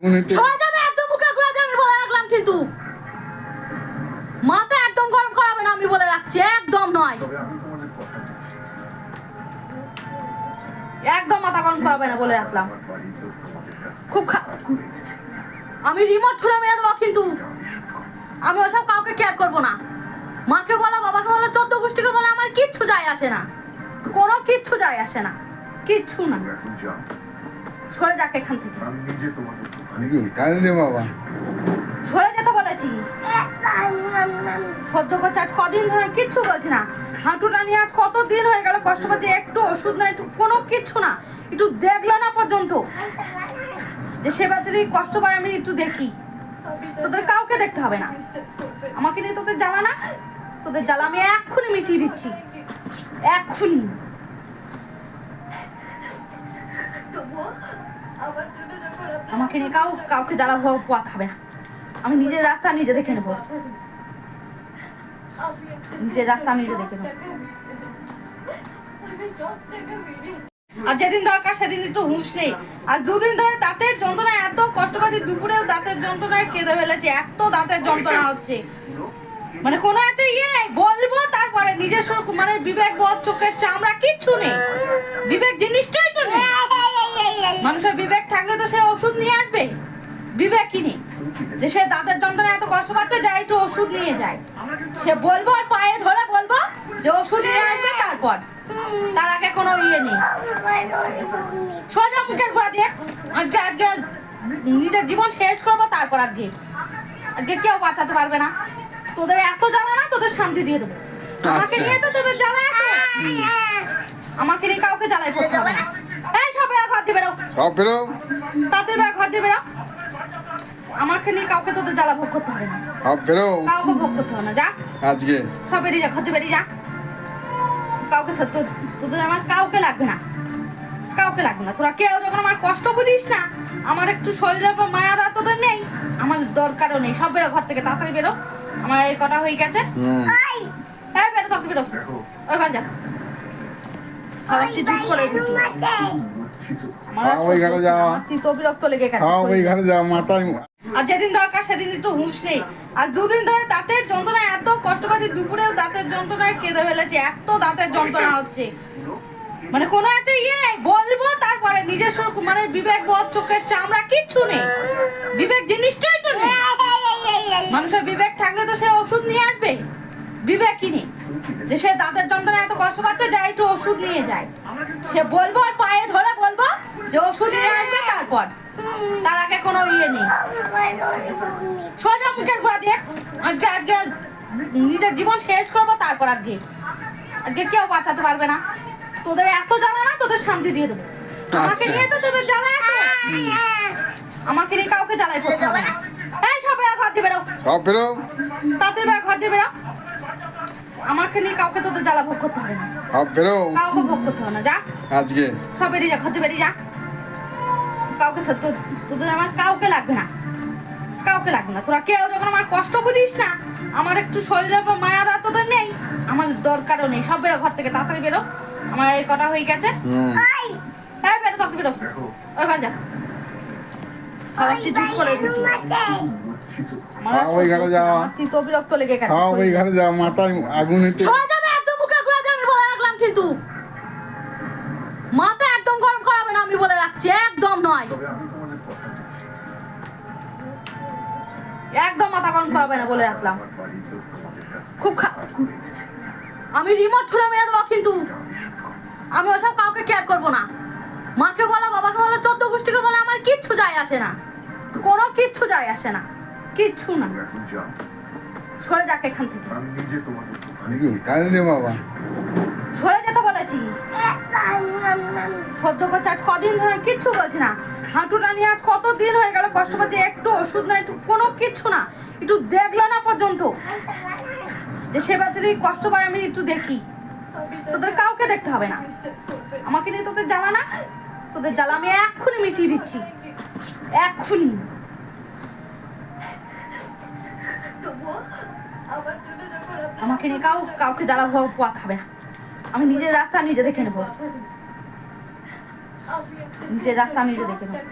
একদম মুখে ঘুরে যাবে আমি বলে রাখলাম কিন্তু। মাথা একদম গরম করাবে না আমি বলে রাখছি একদম নয়। একদম মাথা গরম করাবে না বলে রাখলাম। খুব আমি রিমোট ছুড়ে মেরে দেবো কিন্তু। আমি ওসব কাউকে কেয়ার করব না। মাকে বলো বাবাকে বলো চোদ্দ গোষ্ঠীকে বলো আমার কিচ্ছু যায় আসে না। কোনো কিচ্ছু যায় আসে না। কিচ্ছু না। সরে যাক এখান থেকে। কারে রে বাবা? সরে যেতে বলেছি। সহ্য করছে আজ কদিন ধরে কিচ্ছু বলছি না। হাঁটুটা নিয়ে আজ কত দিন হয়ে গেল কষ্ট পাচ্ছি একটু ওষুধ না একটু কোনো কিচ্ছু না। একটু দেখল না পর্যন্ত। যে সে বাচ্চারই কষ্ট পায় আমি একটু দেখি। তোদের কাউকে দেখতে হবে না। আমাকে নিয়ে তোদের জ্বালা না। তোদের জ্বালা আমি এক্ষুনি মিটিয়ে দিচ্ছি। এক্ষুনি। আমাকে নিয়ে কাউ কাউকে জ্বালা হওয়া পোয়াতে হবে না। আমি নিজের রাস্তা নিজে দেখে নেব। নিজের রাস্তা নিজে দেখে নেব। আর যেদিন দরকার সেদিন একটু হুঁশ নেই। আজ দুদিন ধরে দাঁতের যন্ত্রণা এত কষ্ট পাচ্ছি, দুপুরেও দাঁতের যন্ত্রণায় কেঁদে ফেলেছি, এত দাঁতের যন্ত্রণা হচ্ছে। মানে কোনো একটা ইয়ে নেই, বলব তারপরে নিজস্ব মানে বিবেক বোধ, চোখের চামড়া কিচ্ছু নেই বিবেক জিনিসটাই তো নেই মানুষের বিবেক থাকলে তো সে ওষুধ নিয়ে আসবে বিবেকই নেই যে সে দাঁতের যন্ত্রণা এত কষ্ট পাচ্ছে যায় একটু ওষুধ নিয়ে যায়। সে বলব আর পায়ে ধরে বলব যে ওষুধ নিয়ে আসবে তারপর। তার আগে কোনো ইয়ে নেই। সোজা মুখের ঘোরা দিয়ে আজকে আজকে নিজের জীবন শেষ করব তারপর আজকে। আজকে কেউ বাঁচাতে পারবে না। তোদের এত জ্বালা না তোদের শান্তি দিয়ে দেবো। আমাকে নিয়ে তো তোদের জ্বালা এত। আমাকে নিয়ে কাউকে জ্বালাই করতে হবে না। এই সব বেড়া ঘর দিয়ে বেরো সব ফেরো তাদের বেড়া ঘর দিয়ে বেরো আমাকে নিয়ে কাউকে তোদের জ্বালা ভোগ করতে হবে না কাউকে ভোগ করতে হবে না যা আজকে সব বেরিয়ে যা ঘর বেরিয়ে যা কাউকে তো- তো- তোদের আমার কাউকে লাগবে না কাউকে লাগবে না তোরা কেউ যখন আমার কষ্ট বুঝিস না আমার একটু শরীরের উপর মায়া দেওয়া তোদের নেই আমার দরকারও নেই সব বেরো ঘর থেকে তাড়াতাড়ি বেরো আমার এই কটা হয়ে গেছে হ্যাঁ বেরো তাড়াতাড়ি বেরো ওই ঘর যা করে আমার হ্যাঁ, ওই ঘরে যাও। আমার তিতো বিরক্ত লেগে গেছে হ্যাঁ ওই ঘরে যাও মাথায় আর যেদিন দরকার সেদিন একটু হুঁশ নেই। আজ দুদিন ধরে দাঁতের যন্ত্রণা এত কষ্ট পাচ্ছি, দুপুরেও দাঁতের যন্ত্রণায় কেঁদে ফেলেছি, এত দাঁতের যন্ত্রণা হচ্ছে। মানে কোনো একটা ইয়ে নেই, বলব তারপরে নিজস্ব মানে বিবেক, বোধ, চোখের চামড়া কিচ্ছু নেই। বিবেক জিনিসটাই তো নেই। মানুষের বিবেক থাকলে তো সে ওষুধ নিয়ে আসবে। বিবেক নেই? যে সে দাঁতের যন্ত্রণা এত কষ্ট পাচ্ছে যায় একটু ওষুধ নিয়ে যায়। সে বলব আর পায়ে ধরে বলব যে ওষুধ নিয়ে আসবে তারপর। তার আগে কোনো ইয়ে নেই। সোজা মুখের ঘোরা দিয়ে আজকে আজকে নিজের জীবন শেষ করব তারপর আজকে। আজকে কেউ বাঁচাতে পারবে না। তোদের এত জ্বালা না তোদের শান্তি দিয়ে দেবো। আমাকে নিয়ে তো তোদের জ্বালা এত। আমাকে নিয়ে কাউকে জ্বালাই করতে হবে না। এই সব ঘর দিয়ে বেরো। সব তাদের বেড়া ঘর দিয়ে বেরো। আমাকে নিয়ে কাউকে তোদের জ্বালা ভোগ করতে হবে না। সব কাউকে ভোগ করতে হবে না। যা। আজকে? সব বেরিয়ে যা ঘর দিয়ে বেরিয়ে যা। কাউকে তো- তো- তোদের আমার কাউকে লাগবে না। কাউকে লাগবে না। তোরা কেউ যখন আমার কষ্ট বুঝিস না আমার একটু শরীরের উপর মায়া দেওয়া তোদের নেই আমার দরকারও নেই। সব বেরো ঘর থেকে তাড়াতাড়ি বেরো। আমার এই কটা হয়ে গেছে। হ্যাঁ। বেরো তাড়াতাড়ি বেরো। ওই ঘর যা। করে আমার ওই ঘরে যাও। আমার তিতো বিরক্ত লেগে গেছে। হ্যাঁ ওই ঘরে যাও। মাথায় আগুনেতে সরে নয়। একদম মাথা গরম করাবে না বলে রাখলাম। খুব আমি রিমোট ছুড়ে মেরে দেবো কিন্তু আমি ওসব কাউকে কেয়ার করব না। মাকে বলো বাবাকে বলো চোদ্দ গোষ্ঠীকে বলো আমার কিচ্ছু যায় আসে না। কোনো কিচ্ছু যায় আসে না। কিচ্ছু না। সরে যাক এখান থেকে। কারে রে বাবা। সরে যেতে আজ কদিন ধরে কিচ্ছু না। নিয়ে আজ কত দিন হয়ে কষ্ট পাচ্ছি, একটু ওষুধ না, একটু কোনো কিচ্ছু না। একটু দেখল না পর্যন্ত। যে বাচ্চারই কষ্ট পায়, আমি একটু দেখি। তোদের কাউকে দেখতে হবে না। আমাকে নিয়ে তোদের জ্বালা না। তোদের জ্বালা আমি মিটিয়ে দিচ্ছি। এক্ষুনি। আমাকে নিয়ে কাউ কাউকে জ্বালা হওয়া পোয়াতে হবে না। আমি নিজের রাস্তা নিজে দেখে নেব। নিজের রাস্তা নিজে দেখে নেব।